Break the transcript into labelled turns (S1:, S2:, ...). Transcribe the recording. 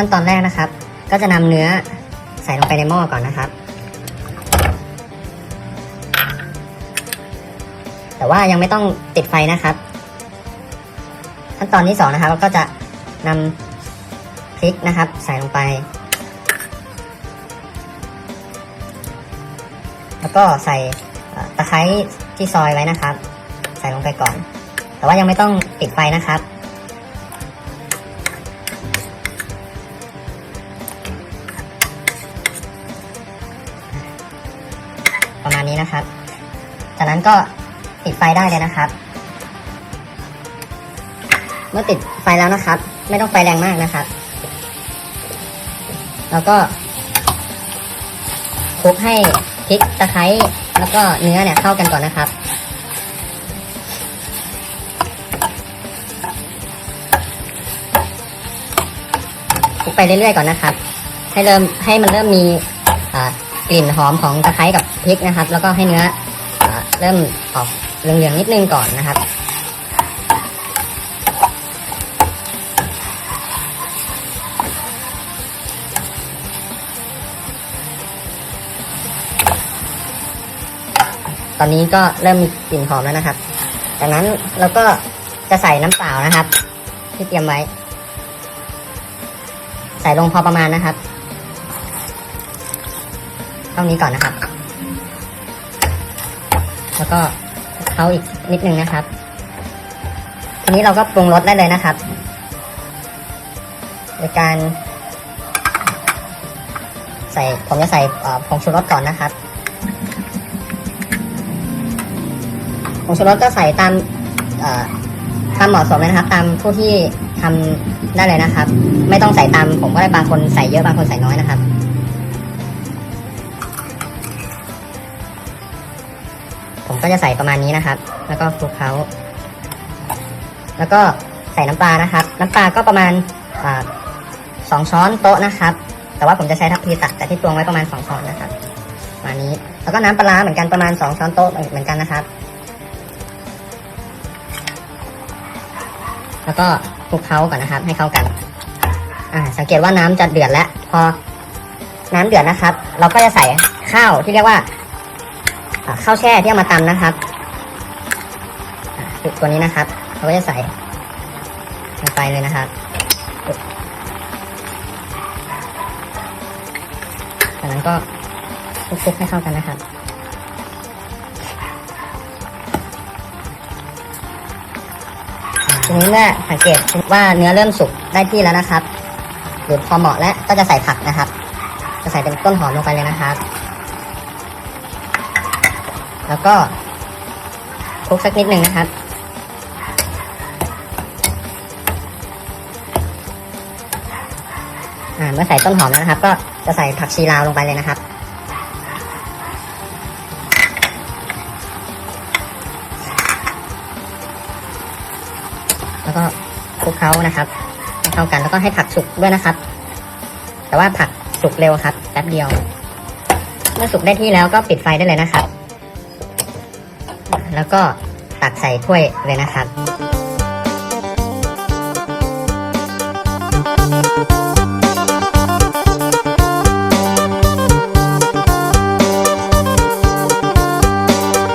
S1: ั้นตอนแรกนะครับ ก็จะนำเนื้อใส่ลงไปในหม้อก่อนนะครับ แต่ว่ายังไม่ต้องติดไฟนะครับ ขั้นตอนที่สองนะครับเราก็จะนำพริกนะครับ ใส่ลงไป แล้วก็ใส่ตะไคร้ที่ซอยไว้นะครับ ใส่ลงไปก่อน แต่ว่ายังไม่ต้องปิดไฟนะครับ ประมาณนี้นะครับ จากนั้นก็ปิดไฟได้เลยนะครับ เมื่อติดไฟแล้วนะครับ ไม่ต้องไฟแรงมากนะครับ แล้วก็คลุกให้พริกตะไคร้แล้วก็เนื้อเนี่ยเข้ากันก่อนนะครับ คลุกไปเรื่อยๆก่อนนะครับ ให้เริ่มให้มันเริ่มมีอ่า กลิ่นหอมของตะไคร้กับพริกนะครับ แล้วก็ให้เนื้ออเริ่มออกเหลืองๆนิดนึงก่อนนะครับตอนนี้ก็เริ่มมีกลิ่นหอมแล้วนะครับ จากนั้นเราก็จะใส่น้ำเปล่านะครับ ที่เตรียมไว้ ใส่ลงพอประมาณนะครับ เท่านี้ก่อนนะครับ แล้วก็เขาอีกนิดนึงนะครับ ทีนี้เราก็ปรุงรสได้เลยนะครับ โดยการ ใส่ผมจะใส่ผงชูรสก่อนนะครับผงชูรสก็ใส่ตามเอ่อความเหมาะสมเลยนะครับ ตามผู้ที่ทำได้เลยนะครับ ไม่ต้องใส่ตามผมก็ได้บางคนใส่เยอะบางคนใส่น้อยนะครับ ผมก็จะใส่ประมาณนี้นะครับ แล้วก็คลุกเคล้า แล้วก็ใส่น้ำปลานะครับ น้ำปลาก็ประมาณสองช้อนโต๊ะนะครับ แต่ว่าผมจะใช้ทัพพีตักแต่ที่ตวงไว้ประมาณสองช้อนนะครับมานี้ แล้วก็น้ำปลาเหมือนกันประมาณสองช้อนโต๊ะเหมือนกันนะครับ แล้วก็คลุกเคล้าก่อนนะครับ ให้เข้ากัน อ่า สังเกตว่าน้ำจะเดือดแล้ว พอน้ำเดือดนะครับ เราก็จะใส่ข้าวที่เรียกว่า ข้าวแช่ที่เอามาตำนะครับตัวนี้นะครับ เราก็จะใส่ลงไปเลยนะครับจากนั้นก็คลุกๆให้เข้ากันนะครับทีนี้เมื่อสังเกตว่าเนื้อเริ่มสุกได้ที่แล้วนะครับ หรือพอเหมาะแล้วก็จะใส่ผักนะครับ จะใส่เป็นต้นหอมลงไปเลยนะครับ แล้วก็คลุกสักนิดหนึ่งนะครับ เมื่อใส่ต้นหอมแล้วนะครับ ก็จะใส่ผักชีลาวลงไปเลยนะครับแล้วก็คลุกเคล้านะครับให้เข้ากันแล้วก็ให้ผักสุกด้วยนะครับ แต่ว่าผักสุกเร็วครับแป๊บเดียว เมื่อสุกได้ที่แล้วก็ปิดไฟได้เลยนะครับ แล้วก็ตักใส่ถ้วยเลยนะครับ